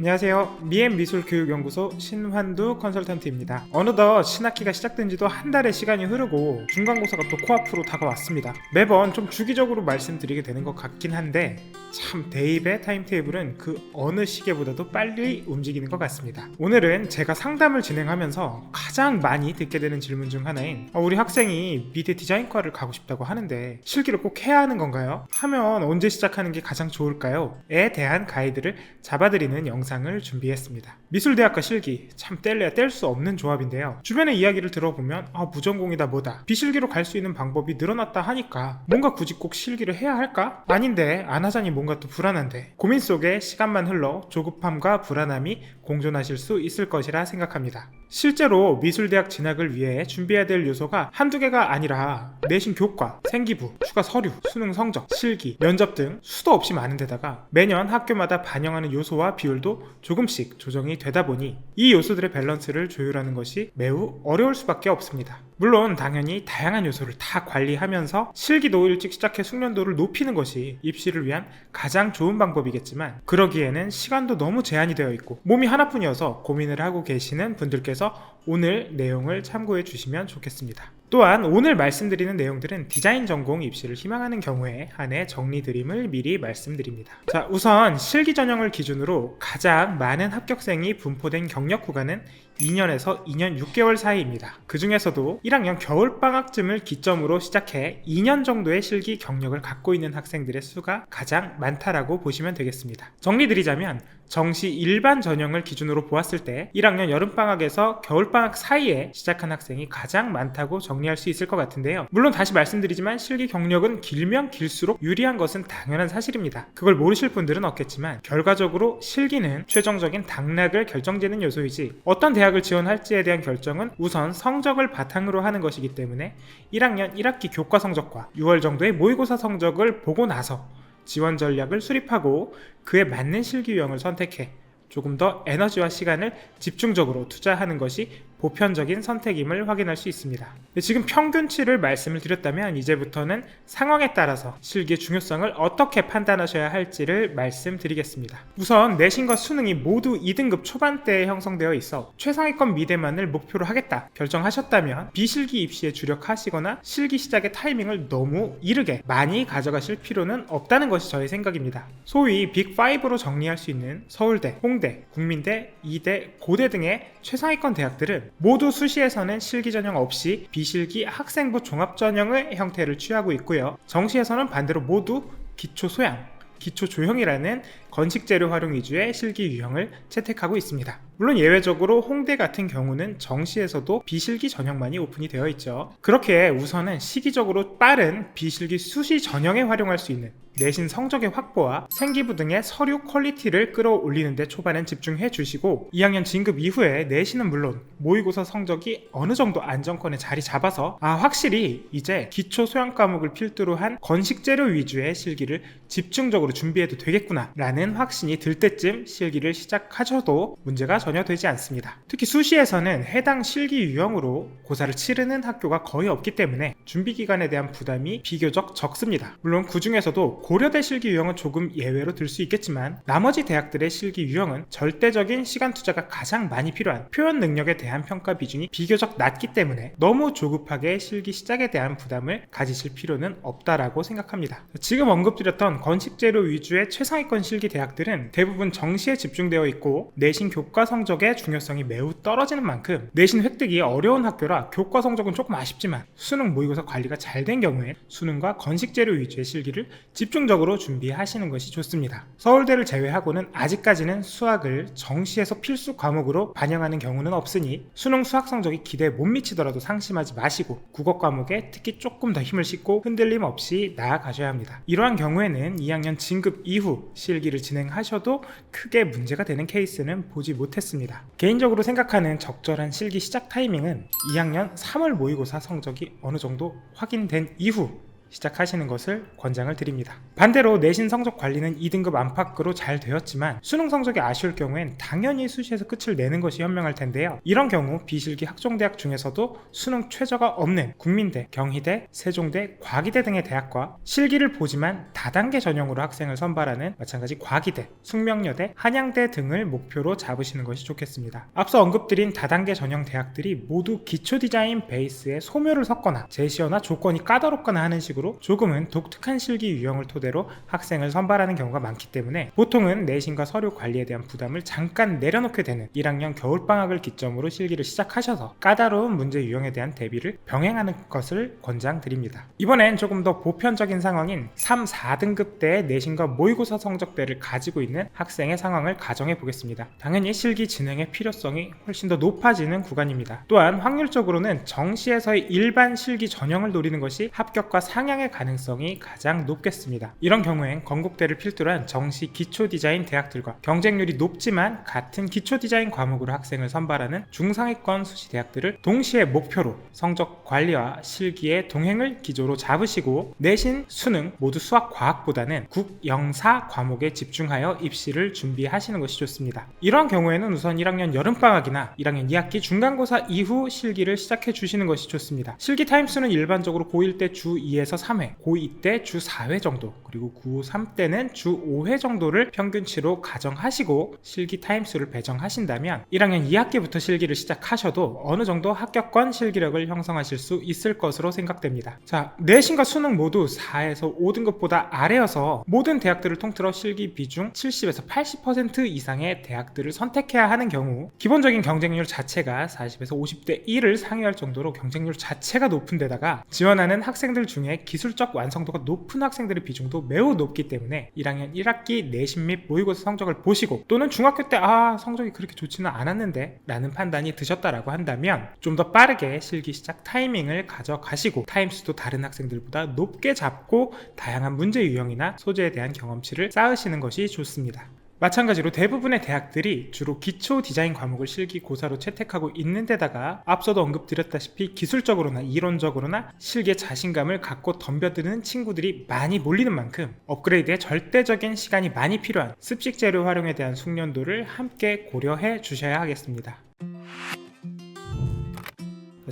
안녕하세요. 미엔 미술 교육 연구소 신환두 컨설턴트입니다. 어느덧 신학기가 시작된 지도 한 달의 시간이 흐르고 중간고사가 또 코앞으로 다가왔습니다. 매번 좀 주기적으로 말씀드리게 되는 것 같긴 한데 참 대입의 타임테이블은 그 어느 시계보다도 빨리 움직이는 것 같습니다. 오늘은 제가 상담을 진행하면서 가장 많이 듣게 되는 질문 중 하나인 어, 우리 학생이 미대 디자인과를 가고 싶다고 하는데 실기를 꼭 해야 하는 건가요? 하면 언제 시작하는 게 가장 좋을까요? 에 대한 가이드를 잡아드리는 영상 을 준비했습니다. 미술대학과 실기 참 뗄래야 뗄 수 없는 조합인데요. 주변의 이야기를 들어보면 아 무전공이다 뭐다 비실기로 갈 수 있는 방법이 늘어났다 하니까 뭔가 굳이 꼭 실기를 해야 할까? 아닌데 안 하자니 뭔가 또 불안한데 고민 속에 시간만 흘러 조급함과 불안함이 공존하실 수 있을 것이라 생각합니다. 실제로 미술대학 진학을 위해 준비해야 될 요소가 한두 개가 아니라 내신 교과, 생기부, 추가 서류, 수능 성적, 실기, 면접 등 수도 없이 많은 데다가 매년 학교마다 반영하는 요소와 비율도 조금씩 조정이 되다 보니 이 요소들의 밸런스를 조율하는 것이 매우 어려울 수밖에 없습니다. 물론 당연히 다양한 요소를 다 관리하면서 실기도 일찍 시작해 숙련도를 높이는 것이 입시를 위한 가장 좋은 방법이겠지만 그러기에는 시간도 너무 제한이 되어 있고 몸이 하나뿐이어서 고민을 하고 계시는 분들께서 오늘 내용을 참고해 주시면 좋겠습니다. 또한 오늘 말씀드리는 내용들은 디자인 전공 입시를 희망하는 경우에 한해 정리 드림을 미리 말씀드립니다. 자, 우선 실기 전형을 기준으로 가장 많은 합격생이 분포된 경력 구간은 2년에서 2년 6개월 사이입니다. 그 중에서도 1학년 겨울방학쯤을 기점으로 시작해 2년 정도의 실기 경력을 갖고 있는 학생들의 수가 가장 많다라고 보시면 되겠습니다. 정리드리자면 정시 일반 전형을 기준으로 보았을 때 1학년 여름방학에서 겨울방학 사이에 시작한 학생이 가장 많다고 정리할 수 있을 것 같은데요. 물론 다시 말씀드리지만 실기 경력은 길면 길수록 유리한 것은 당연한 사실입니다. 그걸 모르실 분들은 없겠지만 결과적으로 실기는 최종적인 당락을 결정짓는 요소이지 어떤 대학을 지원할지에 대한 결정은 우선 성적을 바탕으로 하는 것이기 때문에 1학년 1학기 교과 성적과 6월 정도의 모의고사 성적을 보고 나서 지원 전략을 수립하고 그에 맞는 실기 유형을 선택해 조금 더 에너지와 시간을 집중적으로 투자하는 것이 보편적인 선택임을 확인할 수 있습니다. 지금 평균치를 말씀을 드렸다면 이제부터는 상황에 따라서 실기의 중요성을 어떻게 판단하셔야 할지를 말씀드리겠습니다. 우선 내신과 수능이 모두 2등급 초반대에 형성되어 있어 최상위권 미대만을 목표로 하겠다 결정하셨다면 비실기 입시에 주력하시거나 실기 시작의 타이밍을 너무 이르게 많이 가져가실 필요는 없다는 것이 저의 생각입니다. 소위 빅5로 정리할 수 있는 서울대, 홍대, 국민대, 이대, 고대 등의 최상위권 대학들은 모두 수시에서는 실기 전형 없이 비실기 학생부 종합 전형의 형태를 취하고 있고요. 정시에서는 반대로 모두 기초 소양, 기초 조형이라는 건식 재료 활용 위주의 실기 유형을 채택하고 있습니다. 물론 예외적으로 홍대 같은 경우는 정시에서도 비실기 전형만이 오픈이 되어 있죠. 그렇게 우선은 시기적으로 빠른 비실기 수시 전형에 활용할 수 있는 내신 성적의 확보와 생기부 등의 서류 퀄리티를 끌어올리는 데 초반엔 집중해 주시고 2학년 진급 이후에 내신은 물론 모의고사 성적이 어느 정도 안정권에 자리 잡아서 아 확실히 이제 기초 소양 과목을 필두로 한 건식 재료 위주의 실기를 집중적으로 준비해도 되겠구나 라는 확신이 들 때쯤 실기를 시작하셔도 문제가 전혀 되지 않습니다. 특히 수시에서는 해당 실기 유형으로 고사를 치르는 학교가 거의 없기 때문에 준비 기간에 대한 부담이 비교적 적습니다. 물론 그 중에서도 고려대 실기 유형은 조금 예외로 들 수 있겠지만 나머지 대학들의 실기 유형은 절대적인 시간 투자가 가장 많이 필요한 표현 능력에 대한 평가 비중이 비교적 낮기 때문에 너무 조급하게 실기 시작에 대한 부담을 가지실 필요는 없다라고 생각합니다. 지금 언급드렸던 건식 재료 위주의 최상위권 실기 대학들은 대부분 정시에 집중되어 있고 내신 교과 성적의 중요성이 매우 떨어지는 만큼 내신 획득이 어려운 학교라 교과 성적은 조금 아쉽지만 수능 모의고사 관리가 잘 된 경우에 수능과 건식 재료 위주의 실기를 집중적으로 준비하시는 것이 좋습니다. 서울대를 제외하고는 아직까지는 수학을 정시에서 필수 과목으로 반영하는 경우는 없으니 수능 수학 성적이 기대에 못 미치더라도 상심하지 마시고 국어 과목에 특히 조금 더 힘을 싣고 흔들림 없이 나아가셔야 합니다. 이러한 경우에는 2학년 진급 이후 실기를 진행하셔도 크게 문제가 되는 케이스는 보지 못했습니다. 개인적으로 생각하는 적절한 실기 시작 타이밍은 2학년 3월 모의고사 성적이 어느 정도 확인된 이후 시작하시는 것을 권장을 드립니다. 반대로 내신 성적 관리는 2등급 안팎으로 잘 되었지만 수능 성적이 아쉬울 경우엔 당연히 수시에서 끝을 내는 것이 현명할 텐데요. 이런 경우 비실기 학종대학 중에서도 수능 최저가 없는 국민대, 경희대, 세종대, 과기대 등의 대학과 실기를 보지만 다단계 전형으로 학생을 선발하는 마찬가지 과기대, 숙명여대, 한양대 등을 목표로 잡으시는 것이 좋겠습니다. 앞서 언급드린 다단계 전형 대학들이 모두 기초 디자인 베이스에 소묘를 섞거나 제시어나 조건이 까다롭거나 하는 식으로 조금은 독특한 실기 유형을 토대로 학생을 선발하는 경우가 많기 때문에 보통은 내신과 서류 관리에 대한 부담을 잠깐 내려놓게 되는 1학년 겨울방학을 기점으로 실기를 시작하셔서 까다로운 문제 유형에 대한 대비를 병행하는 것을 권장드립니다. 이번엔 조금 더 보편적인 상황인 3, 4등급 대의 내신과 모의고사 성적대를 가지고 있는 학생의 상황을 가정해 보겠습니다. 당연히 실기 진행의 필요성이 훨씬 더 높아지는 구간입니다. 또한 확률적으로는 정시에서의 일반 실기 전형을 노리는 것이 합격과 상향 의 가능성이 가장 높겠습니다. 이런 경우엔 건국대를 필두로 한 정시 기초 디자인 대학들과 경쟁률이 높지만 같은 기초 디자인 과목으로 학생을 선발하는 중상위권 수시 대학들을 동시에 목표로 성적 관리와 실기의 동행을 기조로 잡으시고 내신, 수능 모두 수학 과학보다는 국, 영사 과목에 집중하여 입시를 준비하시는 것이 좋습니다. 이러한 경우에는 우선 1학년 여름방학이나 1학년 2학기 중간고사 이후 실기를 시작해 주시는 것이 좋습니다. 실기 타임수는 일반적으로 고1 때 주 2에서 3회, 고2 때 주 4회 정도, 그리고 고3 때는 주 5회 정도를 평균치로 가정하시고 실기 타임수를 배정하신다면 1학년 2학기부터 실기를 시작하셔도 어느 정도 합격권 실기력을 형성하실 수 있을 것으로 생각됩니다. 자, 내신과 수능 모두 4에서 5등급보다 아래여서 모든 대학들을 통틀어 실기 비중 70에서 80% 이상의 대학들을 선택해야 하는 경우 기본적인 경쟁률 자체가 40에서 50대 1을 상회할 정도로 경쟁률 자체가 높은 데다가 지원하는 학생들 중에 기술적 완성도가 높은 학생들의 비중도 매우 높기 때문에 1학년 1학기 내신 및 모의고사 성적을 보시고 또는 중학교 때 아 성적이 그렇게 좋지는 않았는데 라는 판단이 드셨다라고 한다면 좀 더 빠르게 실기 시작 타이밍을 가져가시고 타임수도 다른 학생들보다 높게 잡고 다양한 문제 유형이나 소재에 대한 경험치를 쌓으시는 것이 좋습니다. 마찬가지로 대부분의 대학들이 주로 기초 디자인 과목을 실기 고사로 채택하고 있는 데다가 앞서도 언급드렸다시피 기술적으로나 이론적으로나 실기에 자신감을 갖고 덤벼드는 친구들이 많이 몰리는 만큼 업그레이드에 절대적인 시간이 많이 필요한 습식 재료 활용에 대한 숙련도를 함께 고려해 주셔야 하겠습니다.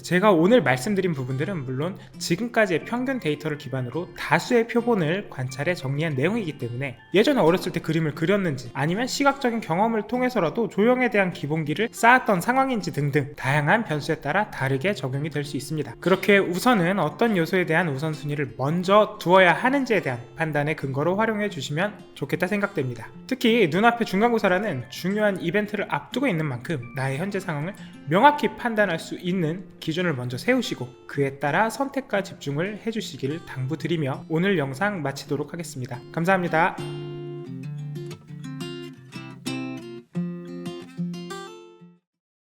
제가 오늘 말씀드린 부분들은 물론 지금까지의 평균 데이터를 기반으로 다수의 표본을 관찰해 정리한 내용이기 때문에 예전에 어렸을 때 그림을 그렸는지 아니면 시각적인 경험을 통해서라도 조형에 대한 기본기를 쌓았던 상황인지 등등 다양한 변수에 따라 다르게 적용이 될 수 있습니다. 그렇게 우선은 어떤 요소에 대한 우선순위를 먼저 두어야 하는지에 대한 판단의 근거로 활용해 주시면 좋겠다 생각됩니다. 특히 눈앞에 중간고사라는 중요한 이벤트를 앞두고 있는 만큼 나의 현재 상황을 명확히 판단할 수 있는 기준을 먼저 세우시고 그에 따라 선택과 집중을 해주시길 당부드리며 오늘 영상 마치도록 하겠습니다. 감사합니다.